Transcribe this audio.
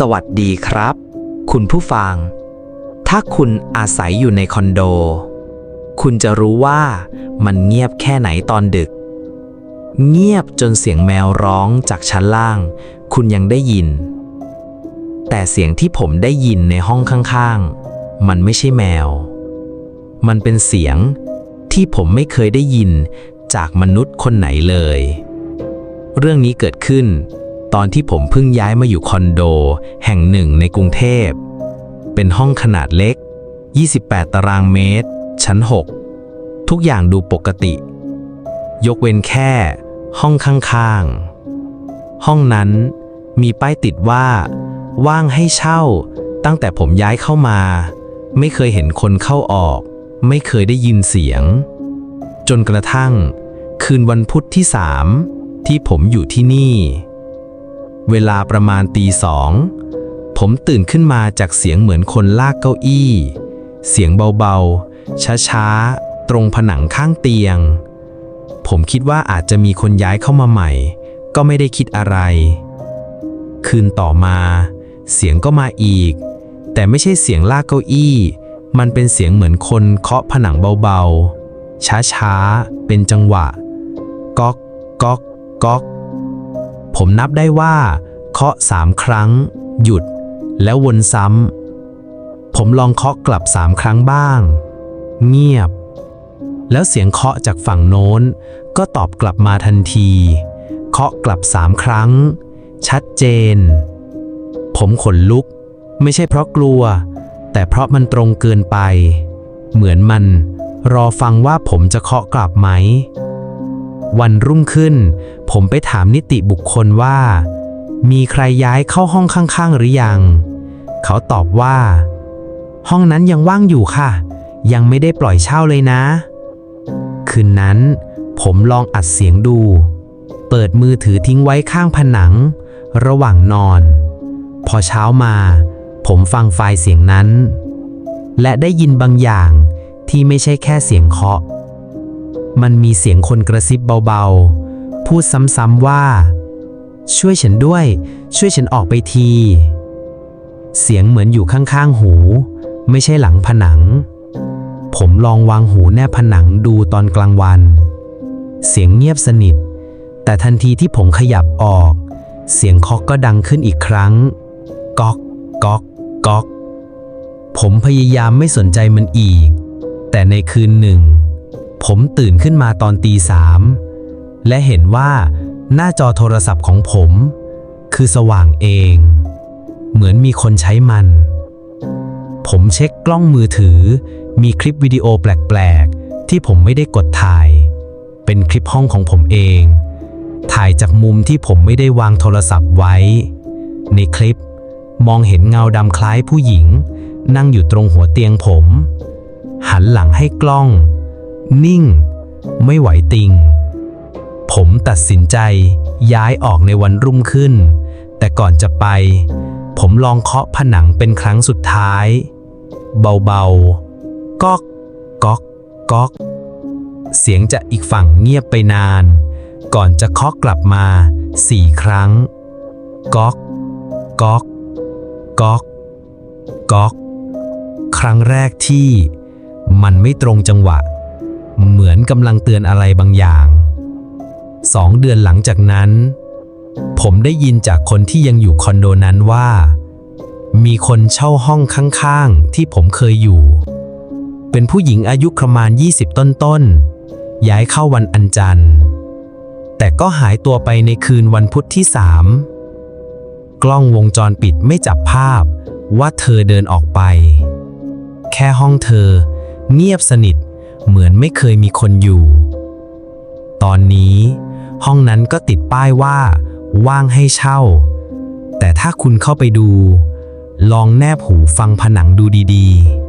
สวัสดีครับ คุณผู้ฟัง ถ้าคุณอาศัยอยู่ในคอนโด คุณจะรู้ว่ามันเงียบแค่ไหนตอนดึก เงียบจนเสียงแมวร้องจากชั้นล่าง คุณยังได้ยิน แต่เสียงที่ผมได้ยินในห้องข้างๆ มันไม่ใช่แมว มันเป็นเสียงที่ผมไม่เคยได้ยินจากมนุษย์คนไหนเลย เรื่องนี้เกิดขึ้น ตอนที่ผมเพิ่งย้ายมาอยู่คอนโด แห่งหนึ่งในกรุงเทพ เป็นห้องขนาดเล็ก 28 ตารางเมตร ชั้น 6 ทุกอย่างดูปกติ ยกเว้นแค่ ห้องข้างๆ ห้องนั้นมีป้ายติดว่า ว่างให้เช่า ตั้งแต่ผมย้ายเข้ามา ไม่เคยเห็นคนเข้าออก ไม่เคยได้ยินเสียง จนกระทั่ง คืนวันพุธที่สามที่ผมอยู่ที่นี่ เวลาประมาณตีสอง ผมตื่นขึ้นมาจากเสียงเหมือนคนลากเก้าอี้ เสียงเบาๆ ช้าๆ ตรงผนังข้างเตียง ผมคิดว่าอาจจะมีคนย้ายเข้ามาใหม่ ก็ไม่ได้คิดอะไร คืนต่อมา เสียงก็มาอีก แต่ไม่ใช่เสียงลากเก้าอี้ มันเป็นเสียงเหมือนคนเคาะผนังเบาๆ ช้าๆ เป็นจังหวะ ก๊อก ก๊อก ก๊อก ผมนับได้ว่า เคาะสามครั้ง หยุด แล้ววนซ้ำ ผมลองเคาะกลับสามครั้งบ้าง เงียบ แล้วเสียงเคาะจากฝั่งโน้น ก็ตอบกลับมาทันที เคาะกลับสามครั้ง ชัดเจน ผมขนลุก ไม่ใช่เพราะกลัว แต่เพราะมันตรงเกินไป เหมือนมัน รอฟังว่าผมจะเคาะกลับไหม วันรุ่งขึ้น ผมไปถามนิติบุคคลว่า มีใครย้ายเข้าห้องข้างๆหรือยัง เขาตอบว่า ห้องนั้นยังว่างอยู่ค่ะ ยังไม่ได้ปล่อยเช่าเลยนะ คืนนั้น ผมลองอัดเสียงดู เปิดมือถือทิ้งไว้ข้างผนัง ระหว่างนอน พอเช้ามา ผมฟังไฟล์เสียงนั้น และได้ยินบางอย่างที่ไม่ใช่แค่เสียงเคาะ มันมีเสียงคนกระซิบเบาๆ พูดซ้ำๆว่า ช่วยฉันด้วย ช่วยฉันออกไปที เสียงเหมือนอยู่ข้างๆหู ไม่ใช่หลังผนัง ผมลองวางหูแนบผนังดูตอนกลางวัน เสียงเงียบสนิท แต่ทันทีที่ผมขยับออก เสียงเคาะก็ดังขึ้นอีกครั้ง ก๊อกก๊อกก๊อก ผมพยายามไม่สนใจมันอีก แต่ในคืนหนึ่ง ผมตื่นขึ้นมาตอนตีสามและเห็นว่าหน้าจอโทรศัพท์ของผม คือสว่างเอง เหมือนมีคนใช้มัน ผมเช็คกล้องมือถือ มีคลิปวิดีโอแปลกๆ ที่ผมไม่ได้กดถ่าย เป็นคลิปห้องของผมเอง ถ่ายจากมุมที่ผมไม่ได้วางโทรศัพท์ไว้ ในคลิปมองเห็นเงาดำคล้ายผู้หญิง นั่งอยู่ตรงหัวเตียงผม หันหลังให้กล้อง นิ่ง ไม่ไหวติง ผมตัดสินใจย้ายออกในวันรุ่งขึ้น แต่ก่อนจะไป ผมลองเคาะผนังเป็นครั้งสุดท้าย เบาๆก๊อกก๊อกก๊อก เสียงจากอีกฝั่งเงียบไปนาน ก่อนจะเคาะกลับมาสี่ครั้งก๊อกก๊อกก๊อกก๊อก ครั้งแรกที่มันไม่ตรงจังหวะ เหมือนกำลังเตือนอะไรบางอย่างสองเดือนหลังจากนั้น ผมได้ยินจากคนที่ยังอยู่คอนโดนั้นว่า มีคนเช่าห้องข้างๆ ที่ผมเคยอยู่ เป็นผู้หญิงอายุประมาณ 20 ต้นๆ ย้ายเข้าวันอันจันทร์ แต่ก็หายตัวไปในคืนวันพุธที่สามกล้องวงจรปิดไม่จับภาพว่าเธอเดินออกไป แค่ห้องเธอ เงียบสนิท เหมือนไม่เคยมีคนอยู่ ตอนนี้ ห้องนั้นก็ติดป้ายว่า ว่างให้เช่า แต่ถ้าคุณเข้าไปดู ลองแนบหูฟังผนังดูดีๆ